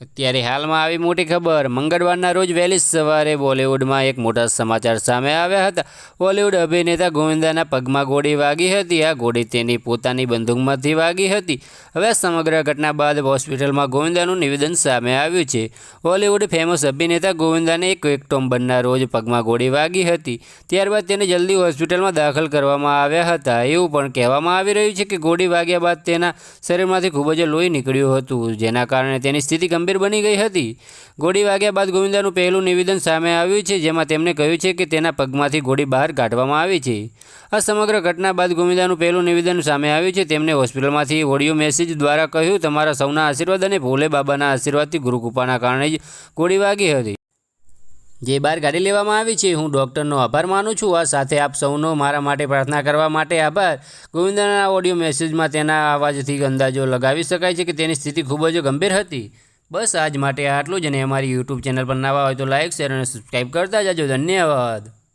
અત્યારે હાલમાં આવી મોટી ખબર. મંગળવારના રોજ વહેલી સવારે બોલિવૂડમાં એક મોટા સમાચાર સામે આવ્યા હતા. બોલિવૂડ અભિનેતા ગોવિંદાના પગમાં ગોળી વાગી હતી. આ ગોળી તેની પોતાની બંદૂકમાંથી વાગી હતી. હવે સમગ્ર ઘટના બાદ હોસ્પિટલમાં ગોવિંદાનું નિવેદન સામે આવ્યું છે. બોલિવૂડ ફેમસ અભિનેતા ગોવિંદાને એક ઓક્ટોબરના રોજ પગમાં ગોળી વાગી હતી. ત્યારબાદ તેને જલ્દી હોસ્પિટલમાં દાખલ કરવામાં આવ્યા હતા. એવું પણ કહેવામાં આવી રહ્યું છે કે ગોળી વાગ્યા બાદ તેના શરીરમાંથી ખૂબ જ લોહી નીકળ્યું હતું, જેના કારણે તેની સ્થિતિ ગંભીર બની ગઈ હતી. ગોળી વાગ્યા બાદ ગોવિંદાનું પહેલું નિવેદન સામે આવ્યું છે, જેમાં તેમણે કહ્યું છે કે તેના પગમાંથી ગોળી બહાર કાઢવામાં આવી છે. આ સમગ્ર ઘટના બાદ ગોવિંદાનું પહેલું નિવેદન સામે આવ્યું છે. તેમણે હોસ્પિટલમાંથી ઓડિયો મેસેજ દ્વારા કહ્યું, તમારા સૌના આશીર્વાદ અને ભોલે બાબાના આશીર્વાદથી ગુરુકૃપાના કારણે જ ગોળી વાગી હતી. જે બહાર કાઢી લેવામાં આવી છે, હું ડૉક્ટરનો આભાર માનું છું. આ સાથે આપ સૌનો મારા માટે પ્રાર્થના કરવા માટે આભાર. ગોવિંદાના ઓડિયો મેસેજમાં તેના અવાજથી અંદાજો લગાવી શકાય છે કે તેની સ્થિતિ ખૂબ જ ગંભીર હતી. બસ આજ માટે આટલું જ અને અમારી યુટ્યુબ ચેનલ પર નવા હોય તો લાઇક શેર અને સબસ્ક્રાઈબ કરતા જજો. ધન્યવાદ.